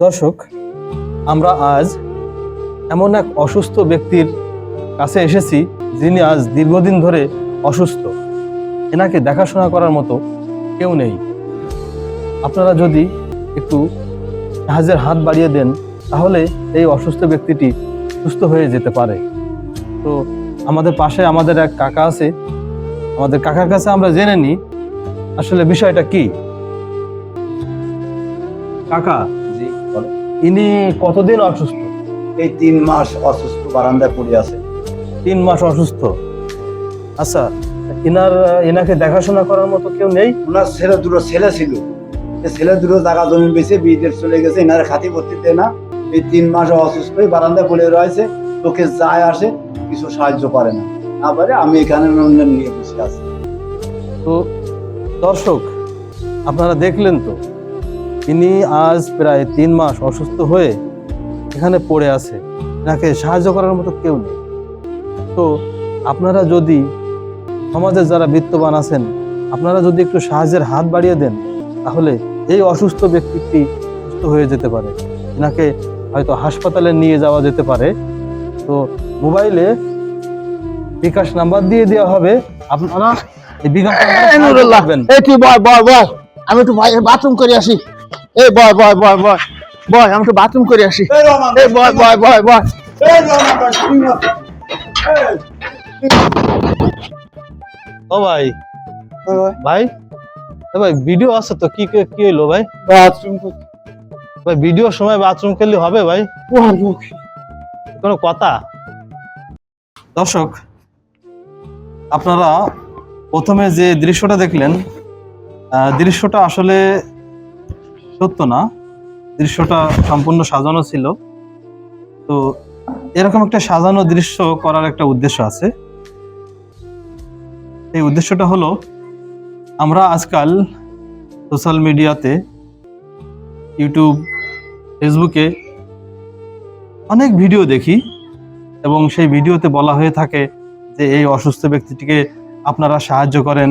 দর্শক, আমরা আজ এমন এক অসুস্থ ব্যক্তির কাছে এসেছি যিনি আজ দীর্ঘদিন ধরে অসুস্থ। এনাকে দেখাশোনা করার মতো কেউ নেই। আপনারা যদি একটু সাহায্যের হাত বাড়িয়ে দেন, তাহলে এই অসুস্থ ব্যক্তিটি সুস্থ হয়ে যেতে পারে। তো আমাদের পাশে আমাদের এক কাকা আছে। আমাদের কাকার কাছে আমরা জেনে নিই, আসলে বিষয়টা কি? কাকা। ইনি কতদিন অসুস্থ? এই তিন মাস অসুস্থ বারান্দায় পড়ে আছে। তিন মাস অসুস্থ? আচ্ছা ইনার এনাকে দেখাশোনা করার মতো কেউ নেই? ওনার ছেলে দুটো ছেলে ছিল। ছেলে দুটো জায়গা জমি বেঁচে বিয়েদের চলে গেছে এনার খাতি ভর্তি দেয় না। এই তিন মাস অসুস্থ হয়ে বারান্দায় পড়ে রয়েছে। লোকে যায় আসে কিছু সাহায্য করে না। না পারে আমি এখানে নিয়ে বসে আছি। তো দর্শক আপনারা দেখলেন তো ইনি আজ প্রায় তিন মাস অসুস্থ হয়ে এখানে পড়ে আছে। এনাকে সাহায্য করার মতো কেউ নেই। তো আপনারা যদি সমাজের যারা বিত্তবান আছেন আপনারা যদি একটু সাহায্যের হাত বাড়িয়ে দেন তাহলে এই অসুস্থ ব্যক্তিটি সুস্থ হয়ে যেতে পারে। এনাকে হয়তো হাসপাতালে নিয়ে যাওয়া যেতে পারে। তো মোবাইলে বিকাশ নাম্বার দিয়ে দেওয়া হবে। আপনারা এই বিকাশ নাম্বারে আমি একটু বাথরুম করে আসি। এই বয় বয় বয় বয় বয় আমি একটু বাথরুম করে আসি। এই বয় বয় বয় বয়। ও ভাই। ভাই। ভাই ভিডিও আছে তো কি কি হলো ভাই? বাথরুম ভাই ভিডিওর সময় বাথরুম খেললে হবে ভাই? কোনো কথা? দর্শক আপনারা প্রথমে যে দৃশ্যটা দেখলেন আহ, দৃশ্যটা আসলে সত্য না। দৃশ্যটা সম্পূর্ণ সাজানো ছিল। তো এরকম একটা সাজানো দৃশ্য করার একটা উদ্দেশ্য আছে। এই উদ্দেশ্যটা হলো, আমরা আজকাল সোশ্যাল মিডিয়াতে, ইউটিউব, ফেসবুকে অনেক ভিডিও দেখি এবং সেই ভিডিওতে বলা হয়ে থাকে যে এই অসুস্থ ব্যক্তিটিকে আপনারা সাহায্য করেন।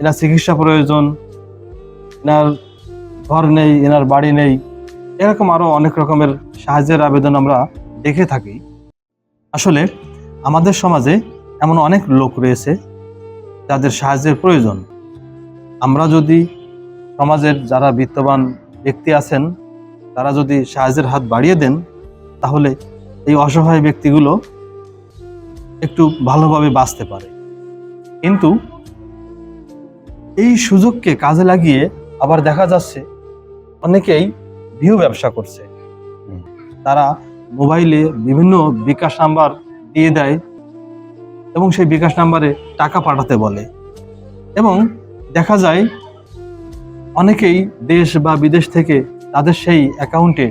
এনার চিকিৎসা প্রয়োজন, এনার ঘর নেই, এনার বাড়ি নেই, এরকম আরও অনেক রকমের সাহায্যের আবেদন আমরা দেখে থাকি। আসলে আমাদের সমাজে এমন অনেক লোক রয়েছে যাদের সাহায্যের প্রয়োজন। আমরা যদি সমাজের যারা বিত্তবান ব্যক্তি আছেন, তারা যদি সাহায্যের হাত বাড়িয়ে দেন, তাহলে এই অসহায় ব্যক্তিগুলো একটু ভালোভাবে বাঁচতে পারে। কিন্তু এই সুযোগকে কাজে লাগিয়ে আবার দেখা যাচ্ছে অনেকেই ভিউ ব্যবসা করছে। তারা মোবাইলে বিভিন্ন বিকাশ নাম্বার দিয়ে দেয় এবং সেই বিকাশ নাম্বারে টাকা পাঠাতে বলে। এবং দেখা যায় অনেকেই দেশ বা বিদেশ থেকে তাদের সেই অ্যাকাউন্টে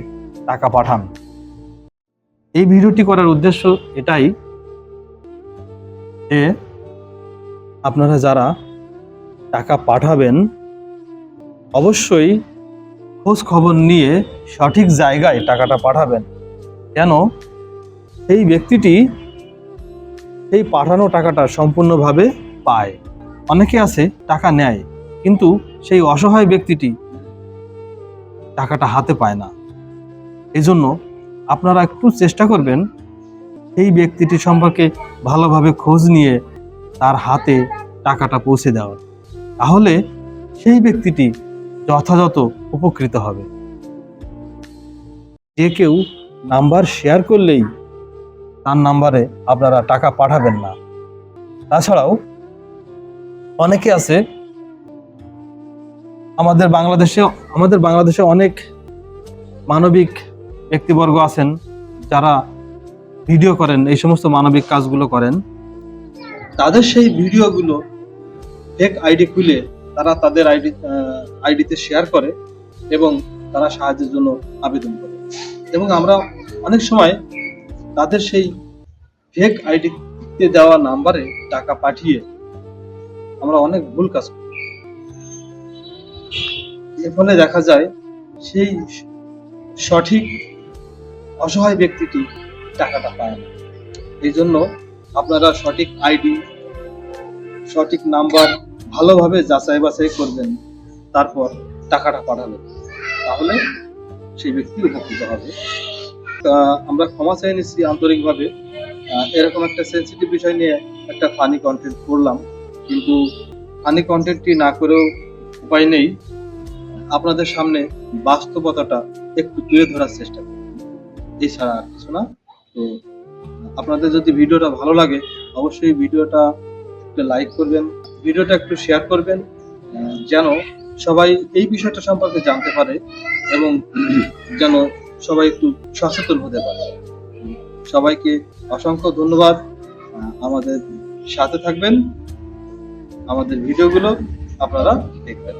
টাকা পাঠান। এই ভিডিওটি করার উদ্দেশ্য এটাই যে আপনারা যারা টাকা পাঠাবেন অবশ্যই খোঁজ খবর নিয়ে সঠিক জায়গায় টাকাটা পাঠাবেন। কেন? সেই ব্যক্তিটি সেই পাঠানো টাকাটা সম্পূর্ণভাবে পায়। অনেকে আছে, টাকা নেয়, কিন্তু সেই অসহায় ব্যক্তিটি টাকাটা হাতে পায় না। এই জন্য আপনারা একটু চেষ্টা করবেন এই ব্যক্তিটি সম্পর্কে ভালোভাবে খোঁজ নিয়ে তার হাতে টাকাটা পৌঁছে দেওয়ার। তাহলে সেই ব্যক্তিটি যথাযথ উপকৃত হবে। যে কেউ নাম্বার শেয়ার করলেই তার নাম্বারে আপনারা টাকা পাঠাবেন না। তাছাড়াও অনেকে আছে আমাদের বাংলাদেশে আমাদের বাংলাদেশে অনেক মানবিক ব্যক্তিবর্গ আছেন যারা ভিডিও করেন, এই সমস্ত মানবিক কাজগুলো করেন। তাদের সেই ভিডিওগুলো ফেক আইডি খুলে তারা তাদের আইডি আইডিতে শেয়ার করে এবং তারা সাহায্যের জন্য আবেদন করে। এবং আমরা অনেক সময় তাদের সেই ফেক আইডিতে দেওয়া নাম্বারে টাকা পাঠিয়ে আমরা অনেক ভুল কাজ করি। এর ফলে দেখা যায় সেই সঠিক অসহায় ব্যক্তিটি টাকাটা পায় না। এই জন্য আপনারা সঠিক আইডি, সঠিক নাম্বার ভালোভাবে যাচাই বাছাই করবেন, তারপর টাকাটা পাঠাবেন। তাহলে সেই ব্যক্তি উপকৃত হবে। তা আমরা ক্ষমা চাই নিচ্ছি আন্তরিকভাবে। এরকম একটা সেন্সিটিভ বিষয় নিয়ে একটা ফানি কন্টেন্ট করলাম, কিন্তু ফানি কন্টেন্টটি না করেও উপায় নেই। আপনাদের সামনে বাস্তবতাটা একটু তুলে ধরার চেষ্টা করি এছাড়া আর কিছু না। তো আপনাদের যদি ভিডিওটা ভালো লাগে, অবশ্যই ভিডিওটা একটু লাইক করবেন ভিডিওটা একটু শেয়ার করবেন, যেন সবাই এই বিষয়টা সম্পর্কে জানতে পারে এবং যেন সবাই একটু সচেতন হতে পারে। সবাইকে অসংখ্য ধন্যবাদ। আমাদের সাথে থাকবেন। আমাদের ভিডিওগুলো আপনারা দেখবেন।